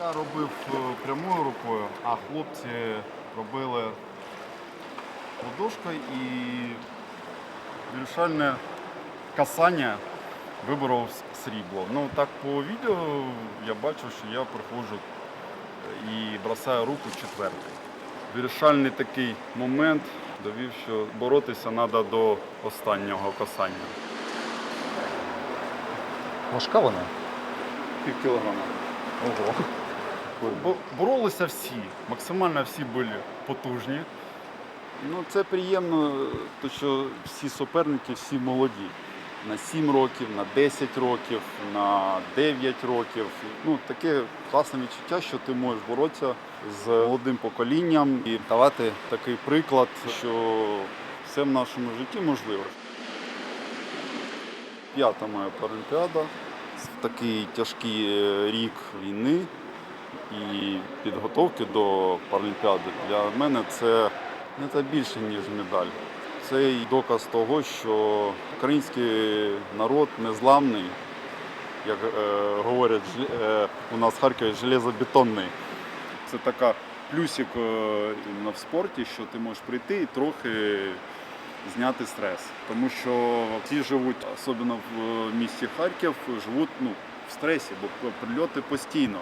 Я робив е, прямою рукою, а хлопці робили ладошкою і вирішальне касання виборов срібло. Ну так по відео я бачу, що я проходжу е, і бросаю руку четвертий. Вирішальний такий момент довів, що боротися треба до останнього касання. Важка вона? Пів кілограма. Ого. Бо- Боролися всі, максимально всі були потужні. Ну, це приємно, то що всі суперники, всі молоді. На 7 років, на 10 років, на 9 років. Ну, таке класне відчуття, що ти можеш боротися з молодим поколінням і давати такий приклад, що все в нашому житті можливо. П'ята моя паралімпіада. Такий тяжкий е, рік війни і підготовки до Паралімпіади для мене це не це більше, ніж медаль. Це і доказ того, що український народ незламний, як е, говорять е, у нас в Харкові, железобетонний. Це така плюсик е, в спорті, що ти можеш прийти і трохи зняти стрес. Тому що всі живуть, особливо в місті Харків, живуть ну, в стресі, бо прильоти постійно.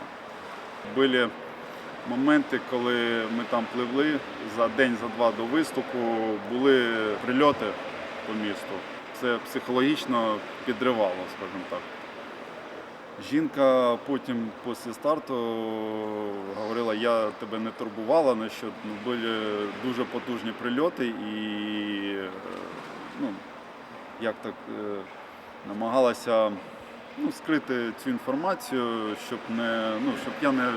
Були моменти, коли ми там пливли за день, за два до виступу, були прильоти по місту. Це психологічно підривало, скажімо так. Жінка потім після старту говорила, я тебе не турбувала, на що ну, були дуже потужні прильоти і ну, як так е, намагалася ну, скрити цю інформацію, щоб не ну, щоб я не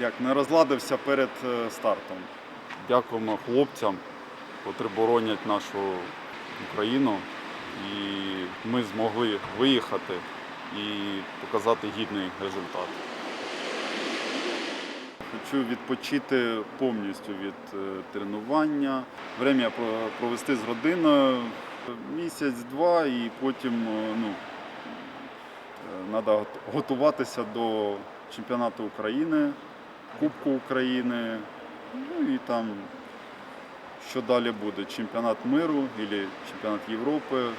як не розладився перед е, стартом. Дякуємо хлопцям, котрі боронять нашу Україну. І ми змогли виїхати і показати гідний результат. Хочу відпочити повністю від е, тренування, время провести з родиною місяць-два і потім е, ну, треба готуватися до чемпіонату України, Кубку України, ну і там, що далі буде, чемпіонат миру або чемпіонат Європи.